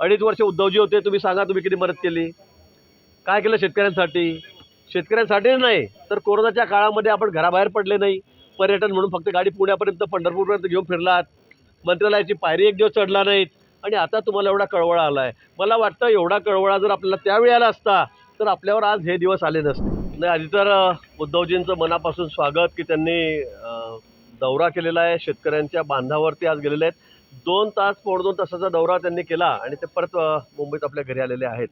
अडीच वर्ष उद्धवजी होते तुम्ही सांगा तुम्ही किती मदत केली? काय केलं शेतकऱ्यांसाठी? शेतकऱ्यांसाठी नाही तर कोरोनाच्या काळामध्ये आपण घराबाहेर पडले नाही. पर्यटन म्हणून फक्त गाडी पुण्यापर्यंत पंढरपूरपर्यंत घेऊन फिरलात. मंत्रालयाची पायरी एक दिवस चढला नाहीत. आणि आता तुम्हाला एवढा कळवळा आला आहे मला वाटतं एवढा कळवळा जर आपल्याला त्यावेळी आला असता तर आपल्यावर आज हे दिवस आले नसते. नाही आधी तर उद्धवजींचं मनापासून स्वागत की त्यांनी दौरा केलेला आहे. शेतकऱ्यांच्या बांधावरती आज गेलेले आहेत. दोन तास पोण दोन तासाचा दौरा त्यांनी केला आणि ते परत मुंबईत आपल्या घरी आलेले आहेत.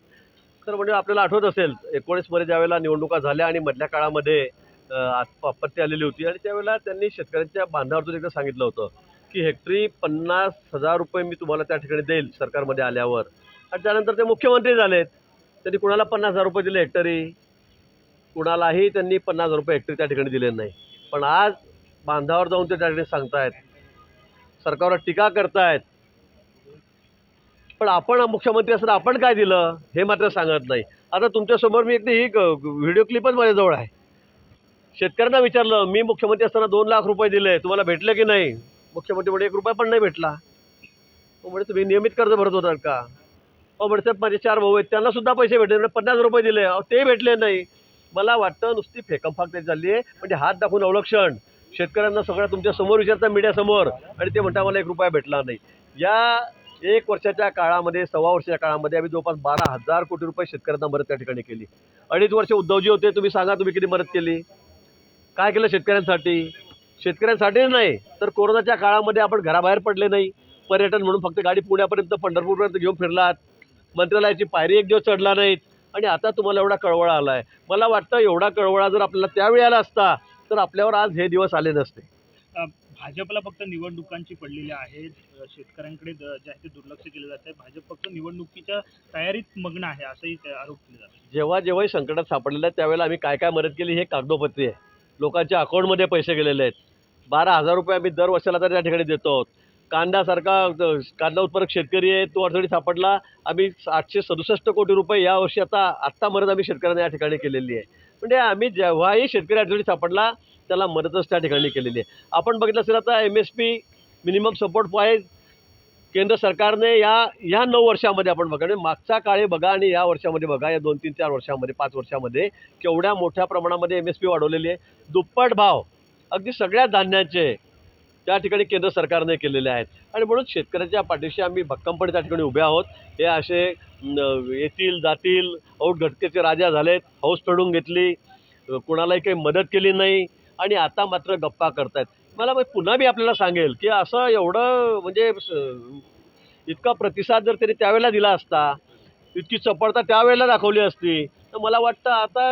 तर म्हणजे आपल्याला आठवत असेल एकोणीसमध्ये ज्यावेळेला निवडणुका झाल्या आणि मधल्या काळामध्ये आपत्ती आलेली होती आणि त्यावेळेला त्यांनी शेतकऱ्यांच्या बांधावरतून एकदा सांगितलं होतं की हेक्टरी पन्नास हजार रुपये मी तुम्हाला त्या ठिकाणी देईल सरकारमध्ये आल्यावर. आणि त्यानंतर ते मुख्यमंत्री झालेत. त्यांनी कुणाला पन्नास हजार रुपये दिले हेक्टरी? कुणालाही त्यांनी पन्नास हजार रुपये हेक्टरी त्या ठिकाणी दिले नाही. पण आज बांधावर जाऊन ते त्या ठिकाणी सांगतायत सरकारवर टीका करतायत. पण आपण मुख्यमंत्री असताना आपण काय दिलं? हे मात्र सांगत नाही. आता तुमच्यासमोर मी एकदा ही व्हिडिओ क्लिपच माझ्याजवळ आहे. शेतकऱ्यांना विचारलं मी मुख्यमंत्री असताना दोन लाख रुपये दिले तुम्हाला भेटले की नाही? मुख्यमंत्री म्हणजे एक रुपया पण नाही भेटला. तो म्हणजे तुम्ही नियमित कर्ज भरत होतात का? अहो म्हणजे साहेब माझे चार भाऊ आहेत त्यांना सुद्धा पैसे भेटले म्हणजे पन्नास रुपये दिले. अहो ते भेटले नाही. मला वाटतं नुसती फेकमफाक त्याची झाली आहे म्हणजे हात दाखवून अवलक्षण. शेतकऱ्यांना सगळ्या तुमच्यासमोर विचारता मीडियासमोर आणि ते म्हणता मला एक रुपया भेटला नाही. या एक वर्षाच्या काळामध्ये सव्वा वर्षाच्या काळामध्ये आम्ही जवळपास बारा हजार कोटी रुपये शेतकऱ्यांना मदत त्या ठिकाणी केली. अडीच वर्ष उद्धवजी होते तुम्ही सांगा तुम्ही किती मदत केली. काय केलं शेतकऱ्यांसाठी? शेतकऱ्यांसाठी नाही तर कोरोनाच्या काळामध्ये आपण घराबाहेर पडले नाही. पर्यटन म्हणून फक्त गाडी पुण्यापर्यंत पंढरपूरपर्यंत घेऊन फिरलात. मंत्रालयाची पायरी एक दिवस चढला नाहीत. आणि आता तुम्हाला एवढा कळवळा आला आहे मला वाटतं एवढा कळवळा जर आपल्याला त्यावेळी आला असता तर आपल्यावर आज हे दिवस आले नसते. भाजपला फक्त निवडणुकांची पडलेली आहेत. शेतकऱ्यांकडे द- जे आहे ते दुर्लक्ष केलं जात आहे भाजप फक्त निवडणुकीच्या तयारीत मग्न आहे असंही आरोप केले जातात. जेव्हा जेव्हाही संकटात सापडलेलं आहे त्यावेळेला आम्ही काय काय मदत केली हे कागदोपत्री आहे. लोकांच्या अकाउंटमध्ये पैसे गेलेले आहेत. बारा हजार रुपये आम्ही दर वर्षाला तर त्या ठिकाणी देतो कांद्यासारखा कांदा उत्पादक शेतकरी आहे तो अडचणी सापडला. आम्ही आठशे सदुसष्ट कोटी रुपये या वर्षी आता आत्तापर्यंत आम्ही शेतकऱ्यांना या ठिकाणी केलेली आहे. म्हणजे आम्ही जेव्हाही शेतकरी अडचणी सापडला त्याला मदतच त्या ठिकाणी केलेली आहे. आपण बघितलं असेल आता M S P minimum support price केंद्र सरकारने या ह्या नऊ वर्षामध्ये आपण बघा म्हणजे मागचा काळे बघा आणि या वर्षामध्ये बघा या दोन तीन चार वर्षामध्ये पाच वर्षामध्ये केवढ्या मोठ्या प्रमाणामध्ये एम एस पी वाढवलेली आहे. दुप्पट भाव अगदी सगळ्या धान्याचे त्या ठिकाणी केंद्र सरकारने केलेले आहेत. आणि म्हणून शेतकऱ्याच्या पाठीशी आम्ही भक्कमपणे त्या ठिकाणी उभे आहोत. हे असे येतील जातील औट घटकेचे राजा झालेत हौस फेडून घेतली कुणालाही काही मदत केली नाही आणि आता मात्र गप्पा करतायत. मला मग पुन्हा मी आपल्याला सांगेल की असं एवढं म्हणजे स- इतका प्रतिसाद जर त्यांनी त्यावेळेला दिला असता इतकी चपळता त्यावेळेला दाखवली असती तर मला वाटतं आता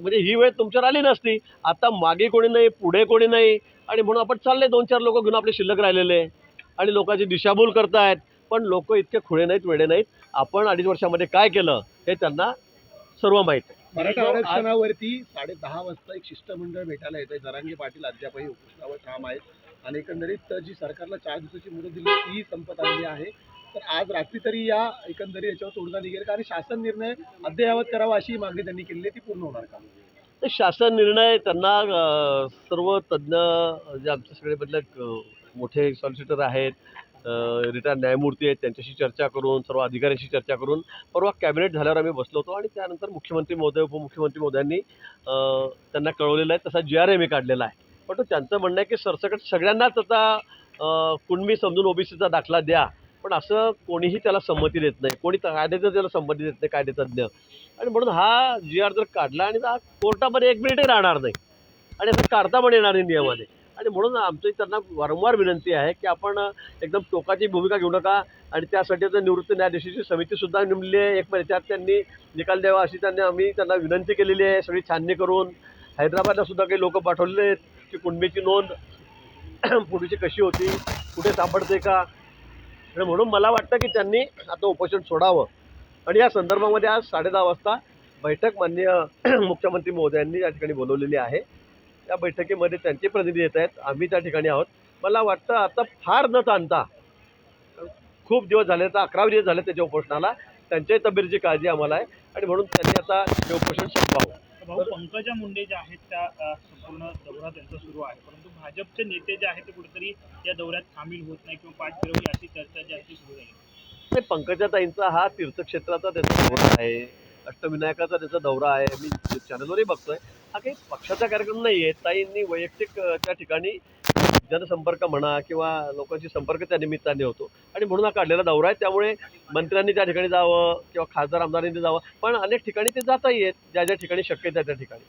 म्हणजे ही वेळ तुमच्यावर आली नसती. आता मागे कोणी नाही पुढे कोणी नाही. आणि म्हणून आपण चालले दोन चार लोक घेऊन आपले शिल्लक राहिलेले. आणि लोकांची दिशाभूल करतायत. पण लोक इतके खुळे नाहीत वेडे नाहीत. आपण अडीच वर्षामध्ये काय केलं हे त्यांना सर्व माहीत आहे. मराठा आरक्षणावरती साडे दहा वाजता एक शिष्टमंडळ भेटायला येत आहे जरांगे पाटील अद्यापही उपोषणावर ठाम आहेत. आणि एकंदरीत जी सरकारला चार दिवसाची मुदत दिली ती संपत आलेली आहे. तर आज रात्री तरी या एकंदरीत याच्यावर तोडगा निघेल का? आणि शासन निर्णय अद्ययावत करावा अशी मागणी त्यांनी केलेली आहे ती पूर्ण होणार का? शासन निर्णय त्यांना सर्व तज्ज्ञ जे आमच्या सगळे मोठे सॉलिसिटर आहेत रिटायर्ड न्यायमूर्ती आहेत त्यांच्याशी चर्चा करून सर्व अधिकाऱ्यांशी चर्चा करून परवा कॅबिनेट झाल्यावर आम्ही बसलो होतो आणि त्यानंतर मुख्यमंत्री महोदय उपमुख्यमंत्री महोदयांनी त्यांना कळवलेलं आहे तसा जी आर एम काढलेला आहे. पण तो त्यांचं म्हणणं आहे की सरसकट सगळ्यांनाच आता कुणबी समजून ओबीसीचा दाखला द्या. पण असं कोणीही त्याला संमती देत नाही. कोणी कायद्याचं त्याला संमती देत नाही कायदेतज्ञ. आणि म्हणून हा जी आर जर काढला आणि हा कोर्टामध्ये एक मिनिटही राहणार नाही. आणि असं काढता पण येणार नाही नियमाने. आणि म्हणून आमची त्यांना वारंवार विनंती आहे की आपण एकदम टोकाची भूमिका घेऊ नका. आणि त्यासाठी आता निवृत्त न्यायाधीशाची समितीसुद्धा नेमली आहे. एक महिन्यात त्यांनी निकाल द्यावा अशी त्यांनी आम्ही त्यांना विनंती केलेली आहे. सगळी छाननी करून हैदराबादला सुद्धा काही लोक पाठवलेले आहेत की कुणबीची नोंद पूर्वीची कशी होती कुठे सापडते का? आणि म्हणून मला वाटतं की त्यांनी आता उपोषण सोडावं. आणि या संदर्भामध्ये आज साडेदहा वाजता बैठक माननीय मुख्यमंत्री महोदयांनी या ठिकाणी बोलवलेली आहे. त्या बैठकीमध्ये त्यांचे प्रतिनिधी येत आहेत. आम्ही त्या ठिकाणी आहोत. मला वाटतं आता फार न ताणता खूप दिवस झाले तर अकरा दिवस झाले त्याच्या उपोषणाला. त्यांच्याही तब्येतीची काळजी आम्हाला आहे. आणि म्हणून त्यांनी आता हे उपोषण संपवावं भाऊ पंकजा मुंडे ज्या आहेत त्या संपूर्ण दौरा त्यांचा सुरू आहे. परंतु भाजपचे नेते जे आहेत ते कुठेतरी या दौऱ्यात सामील होत नाही किंवा पाठ फिरवली अशी चर्चा जी आहे ती सुरू झाली. नाही पंकजाताईंचा हा तीर्थक्षेत्राचा त्यांचा दौरा आहे. अष्टविनायकाचा त्याचा दौरा आहे. मी चॅनलवरही बघतोय. हा काही पक्षाचा कार्यक्रम नाही आहे ताईंनी वैयक्तिक त्या ठिकाणी जनसंपर्क म्हणा किंवा लोकांशी संपर्क त्या निमित्ताने होतो. आणि म्हणून हा काढलेला दौरा आहे. त्यामुळे मंत्र्यांनी त्या ठिकाणी जावं किंवा खासदार आमदारांनी जावं. पण अनेक ठिकाणी ते जाता येत ज्या ज्या ठिकाणी शक्य त्या त्या ठिकाणी.